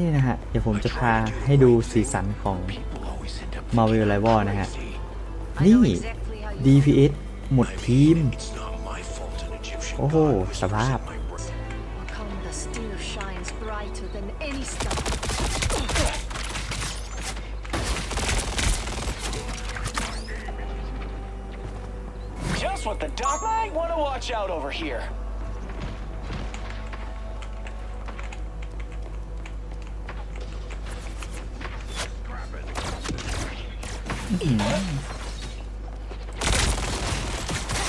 นี่นะฮะเดี๋ยวผมจะพา ให้ดูสีสันของ Marvel Rival นะฮะ นี่ DPS หมดทีมโอ้โหสภาพ t h a t e Dark m i g h t want to watch out over here.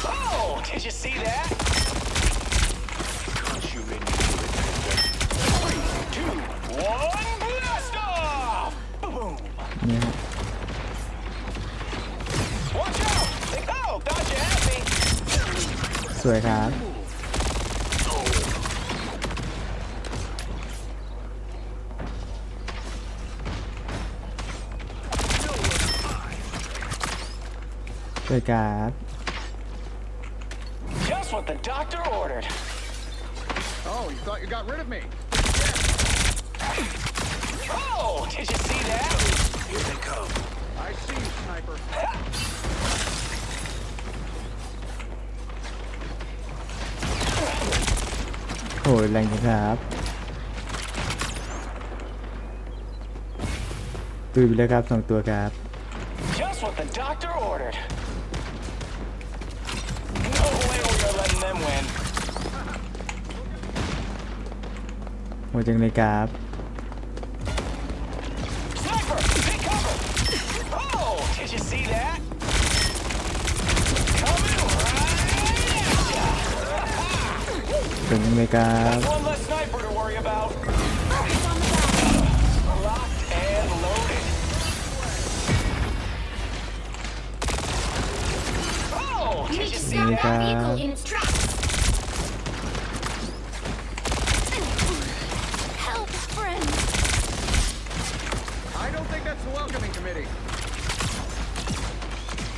Oh, did you see that? Three, two, one, blast off! Boom. Watch out! They go! Gotcha, happy! สวยครับเปิดการ์ด Just what the doctor ordered. Oh, you thought you got rid of me. Oh, did you see that? Here they come. I see you, sniper. Ha! โอ้ยแรงจังครับตุยไปแล้วครับสองตัวครับ Just what the doctor ordered. เวนโหจังเลยครับ Sniper, take cover. Oh, did you see that? Coming right at เก่งจังเลยครับ ya. One less sniper to worry about. Locked and loaded. Oh, did you see that? Stop that vehicle in its tracks.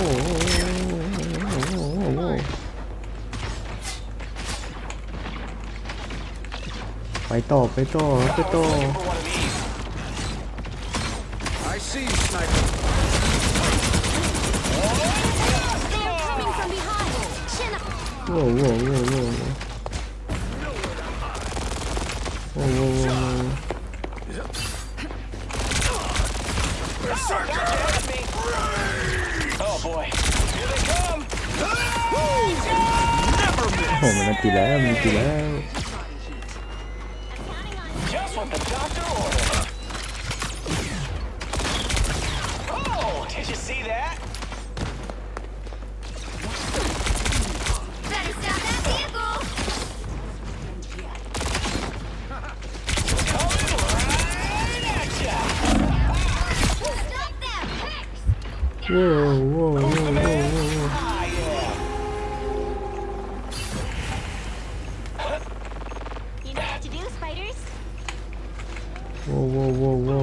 ไปต่อไปต่อไปต่อ I see you, sniper. Coming from behind. Chin up. โว้โว้โว้โว้มันตีแล้วมันตีแล้วว้าโว้โว้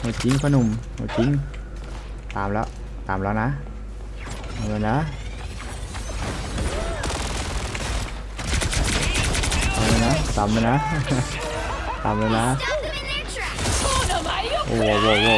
หัวจริงพ่อหนุ่มหัวจิงตามแล้วตามแล้วนะเอา้วนะเอาแล้วนะตามเลยนะตามเลยนะโอ้โหโว้โว้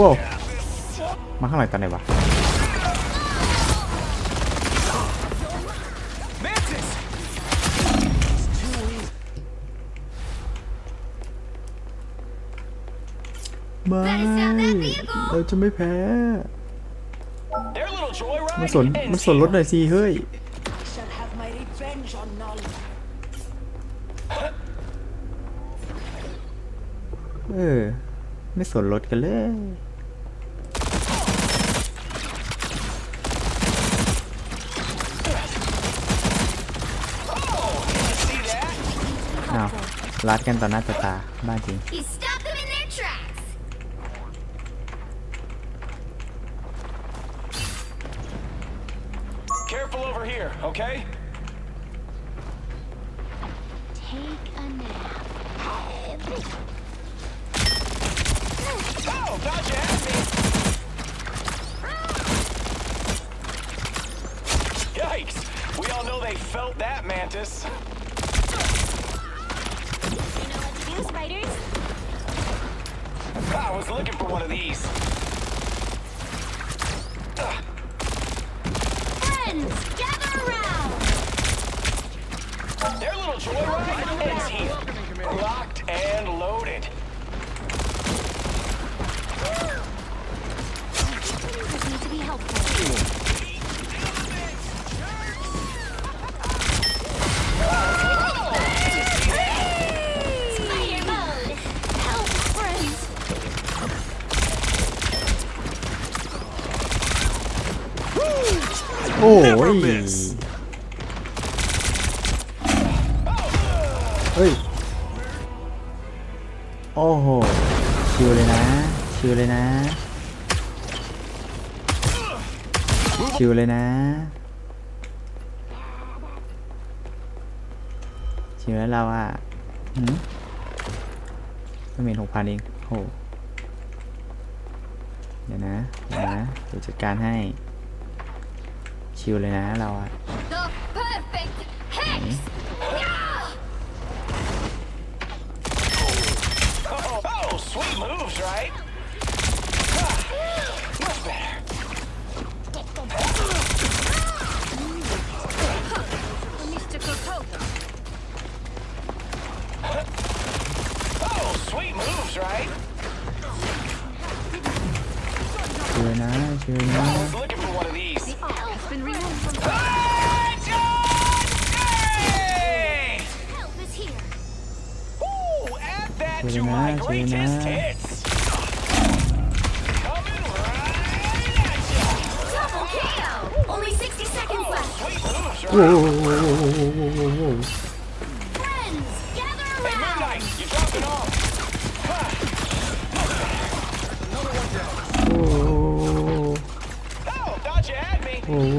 ว้าวมาข้างหลังตอนไหนวะไม่เราจะไม่แพ้ มันสนมันสนรถหน่อยสิเฮ้ยเออไม่สนรถกันเลยรัดกันต่อหน้าต่อตาบ้านจริง c a r e felt that, Mantis. You know what to do, spiders? I was looking for one of these. Friends, gather around! Their little joyride ends here. Locked and loaded. need to be helpful. โอ้ยเฮ้ย โอ้โหชิวเลยนะ ชิวเลยนะ ชิวเลยนะชิวแล้วเราอ่ะหืมก็มีหกพันเองโหเดี๋ยวนะเดี๋ยวนะเดี๋ยวจัดการให้ชิวเลยนะ เราเะชิวนะชิวนะ been removed from Help to my greatest hits. Coming right at Double KO. Only 60 seconds left. Whoa, whoa, whoa, whoa, whoa, whoa, whoa. โอ้โอ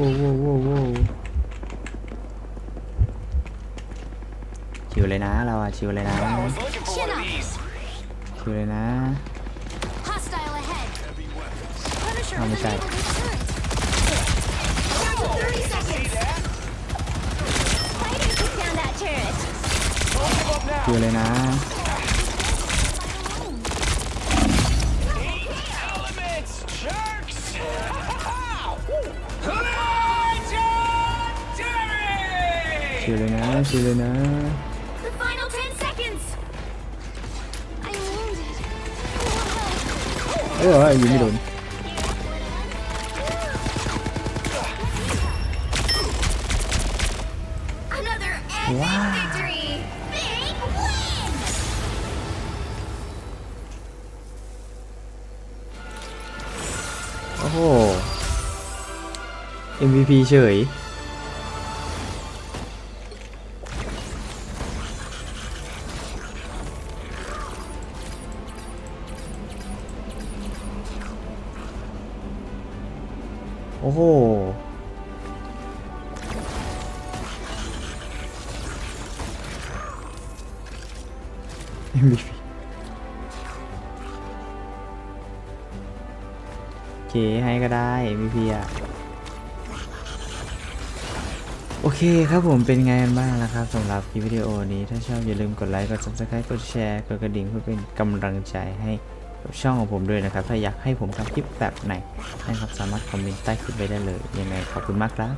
ชิวเลยนะเราอะชิวเลยนะ ชิวเลยนะเอาไม่ใช่ชิวเลยนะชิลเลยนะชิลเลยนะเออยิงไม่โดนว้าโอ้โห MVP เฉยโอ้โหม v p โอเคให้ก็ได้ m ฟ p อ่ะ โอเคครับผมเป็นไงกันบ้างล่ะครับสำหรับคลิปวิดีโอนี้ถ้าชอบ อย่าลืมกดไลค์ กด Subscribe กดแชร์ กดกระดิ่งเพื่อเป็นกำลังใจให้ช่องของผมด้วยนะครับ ถ้าอยากให้ผมทำคลิปแบบไหนนะครับสามารถคอมเมนต์ใต้คลิปไปได้เลย ยังไงขอบคุณมากครับ